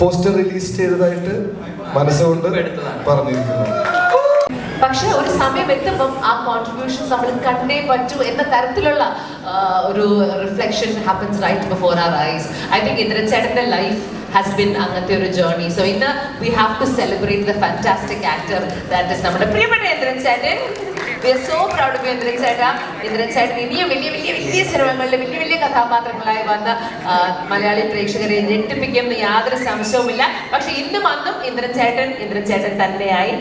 Poster release ചെയ്തതായിട്ട് മനസ്സുകൊണ്ട് പറഞ്ഞിരിക്കുന്നു. പക്ഷെ ഒരു സമയം എത്തുമ്പം ആ കോൺട്രിബ്യൂഷൻ നമ്മൾ കണ്ടേ പറ്റൂ എന്ന തരത്തിലുള്ള ഒരു reflection happens right before our eyes I think Indran ചേട്ടന്റെ ലൈഫ് ഹാസ് ബിൻ അങ്ങനത്തെ ഒരു ജേർണി സോ ഇന്ന് we have to celebrate the fantastic actor that is നമ്മുടെ പ്രിയപ്പെട്ട ഇന്ദ്രൻ ചേട്ടൻ we are so proud of Indran ചേട്ടാ ഇന്ദ്രൻ ചേട്ടൻ ഇനിയും വലിയ വലിയ വലിയ സിനിമകളിൽ വലിയ വലിയ കഥാപാത്രങ്ങളായി വന്ന് മലയാളി പ്രേക്ഷകരെ ഞെട്ടിപ്പിക്കുമെന്ന് യാതൊരു സംശയവുമില്ല. പക്ഷെ ഇന്നും അന്നും ഇന്ദ്രചേട്ടൻ ഇന്ദ്രചേട്ടൻ തന്നെയായി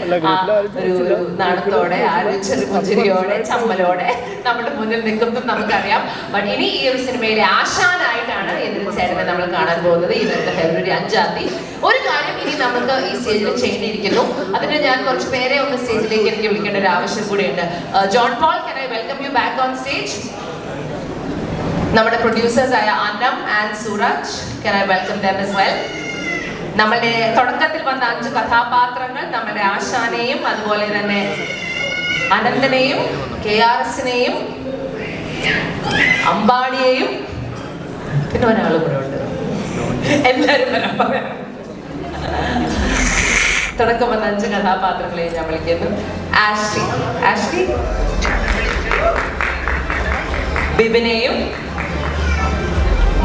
ഒരു നാണത്തോടെ ആ ഒരു ചെറു പുഞ്ചിരിയോടെ ചമ്മലോടെ നമ്മുടെ മുന്നിൽ നിൽക്കുന്നു നമുക്കറിയാം. ബട്ട് ഇനി ഈ ഒരു സിനിമയിലെ ആശാനായിട്ടാണ് ഇന്ദ്രചേട്ടനെ നമ്മൾ കാണാൻ പോകുന്നത്. ഈ വരുന്ന ഫെബ്രുവരി അഞ്ചാം തീയതി. ഒരു കാര്യം ഇനി നമുക്ക് ഈ സ്റ്റേജിൽ ചെയ്യേണ്ടിയിരിക്കുന്നു. അതിന് ഞാൻ കുറച്ച് പേരെ ഒന്ന് സ്റ്റേജിലേക്ക് എനിക്ക് വിളിക്കേണ്ട ഒരു ആവശ്യം കൂടിയുണ്ട്. John Paul can I welcome you back on stage നമ്മുടെ പ്രൊഡ്യൂസേഴ്സ് ആയ Anam and Sooraj can I welcome them as well നമ്മുടെ തുടക്കത്തിൽ വന്ന അഞ്ച് കഥാപാത്രങ്ങൾ നമ്മുടെ ആശാനെയും അതുപോലെ തന്നെ അനന്തനെയും കെ ആർ എസിനെയും അംബാണിയെയും പിന്നെ ഒരാൾ കൂടെ ഉണ്ട്. എല്ലാവരും തുടക്കം വന്ന അഞ്ച് കഥാപാത്രങ്ങളെയും ഞാൻ വിളിക്കുന്നു. ആഷ്ലി ആഷ്ലി ബിബിനെയും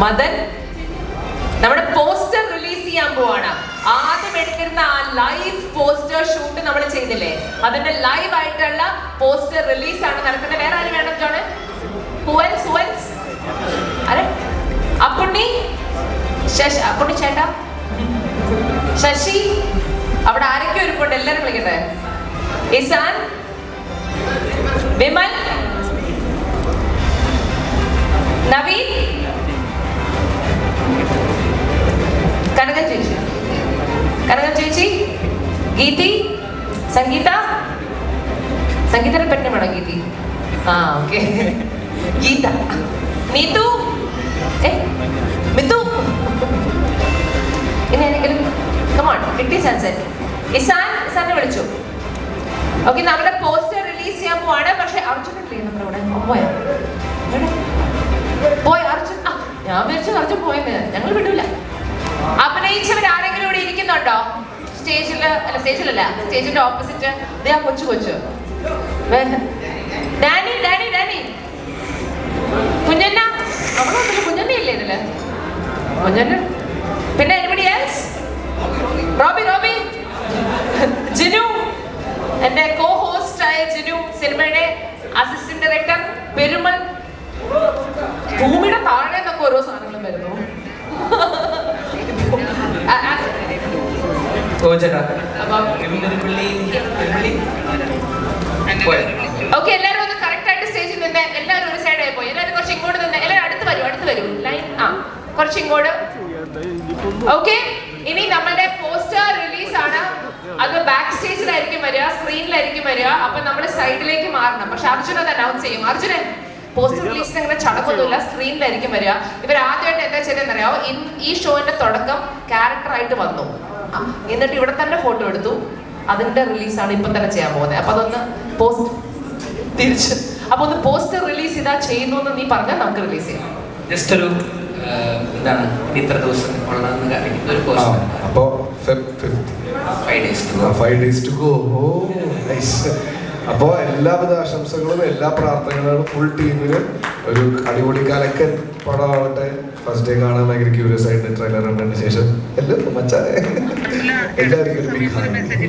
മദൻ നമ്മുടെ പോസ്റ്റർ റിലീസ് ചെയ്യാൻ പോവാണ്. ആദ്യം എടുത്തിരുന്ന ആ ലൈവ് പോസ്റ്റർ ഷൂട്ട് നമ്മൾ ചെയ്തില്ലേ അതിന്റെ ലൈവ് ആയിട്ടുള്ള പോസ്റ്റർ റിലീസ് ആണ് നടക്കുന്നത്. വേറെ ആര് വേണം ജോണ്? അപ്പുണ്ണി ശശി അപ്പുണ്ണി ചേട്ടാ? ശശി അവിടെ ആരൊക്കെ ഒരുപ്പുണ്ട് എല്ലാരും വിളിക്കട്ടെ? ഇസാൻ വിമൽ ഗീതി? സംഗീത? സംഗീതനെ പെട്ടെന്ന് വേണം ഗീതി? ആ ഗീത. ഇസാൻ ഓക്കെ നമ്മുടെ പോസ്റ്റർ റിലീസ് ചെയ്യാൻ പക്ഷെ അർജുൻ? അർജുൻ ഞങ്ങൾ വിടൂല. അഭിനയിച്ചവർ ആരെങ്കിലും ഇവിടെ ഇരിക്കുന്നുണ്ടോ? സ്റ്റേജിൽ അല്ല സ്റ്റേജിലല്ല സ്റ്റേജിന്റെ ഓപ്പോസിറ്റ് ആ കൊച്ചു കൊച്ചു. ഡാനി ഡാനി ഡാനി. കുഞ്ഞന്ന. അവളൊന്നുമില്ല കുഞ്ഞന്ന ഇല്ലേ ഇതിൽ? കുഞ്ഞന്ന. പിന്നെ anybody else Robbie Robbie. Jinu. എന്റെ കോ ഹോസ്റ്റ് ആയ ജിനു സിനിമയുടെ അസിസ്റ്റന്റ് ഡയറക്ടർ പെരുമൽ. ഭൂമിയുടെ താഴെ നിന്നൊക്കെ ഓരോ സാധനങ്ങളും ഓ ചേട്ടാ അപ്പം തിരുവനന്തപുരപ്പള്ളി തിരുപ്പള്ളി പോയോ? ഓക്കെ എല്ലാവരും ഒന്ന് കറക്റ്റ് ആയിട്ട് സ്റ്റേജിൽ നിന്ന് എല്ലാവരും ഒരു സൈഡായി പോയി. എല്ലാവരും കുറച്ച് ഇങ്ങോട്ട് നിന്ന്. എല്ലാവരും അടുത്ത് വരും അടുത്ത് വരും. ലൈൻ ആ കുറച്ച് ഇങ്ങോട്ട്. ഓക്കെ ഇനി നമ്മളുടെ പോസ്റ്റർ റിലീസ് ആണ്. അത് ബാക്ക് സ്റ്റേജിലായിരിക്കും വരിക സ്ക്രീനിലായിരിക്കും വരിക. അപ്പൊ നമ്മൾ സൈഡിലേക്ക് മാറണം. പക്ഷെ അർജുൻ അത് അനൗൺസ് ചെയ്യും. അർജുനൻ പോസ്റ്റർ റിലീസിന് അങ്ങനെ ചടങ്ങൊന്നുമില്ല. സ്ക്രീനിലായിരിക്കും വരിക. ഇവർ ആദ്യമായിട്ട് എന്താ ചെയ്തെന്നറിയാമോ ഇൻ- ഈ ഷോന്റെ തുടക്കം ക്യാരക്ടറായിട്ട് വന്നു. എന്നിട്ട് ഇവിടെ തന്നെ ഫോട്ടോ എടുത്തു. അതിന്റെ റിലീസാണ് ഇപ്പൊ തന്നെ ചെയ്യാൻ പോകുന്നത്. അപ്പൊ അതൊന്ന് പോസ്റ്റ് തിരിച്ച്. അപ്പൊ ഒന്ന് പോസ്റ്റർ റിലീസ് ഇതാ ചെയ്യുന്നു എന്ന് നീ പറഞ്ഞാൽ നമുക്ക് റിലീസ് ചെയ്യാം. ജസ്റ്റ് ഒരു എന്താണ് ഇത്ര ദിവസം കൊള്ളാമെന്ന് ഒരു ആ പോസ്റ്റ് അപ്പോ Feb fifth five days five days to go oh nice അപ്പോൾ എല്ലാവിധ ആശംസകളും എല്ലാ പ്രാർത്ഥനകളും ഫുൾ ടീമിന് ഒരു അടിപൊളി കലക്കൻ പടമാവട്ടെ. ഫസ്റ്റ് ഡേ കാണാൻ ഭയങ്കര ക്യൂരിയസ് ആയിട്ട് ട്രെയിലർ കണ്ടതിന് ശേഷം എല്ലാം മച്ചാ എല്ലാവർക്കും ഒരു big hug. മെസ്സേജ്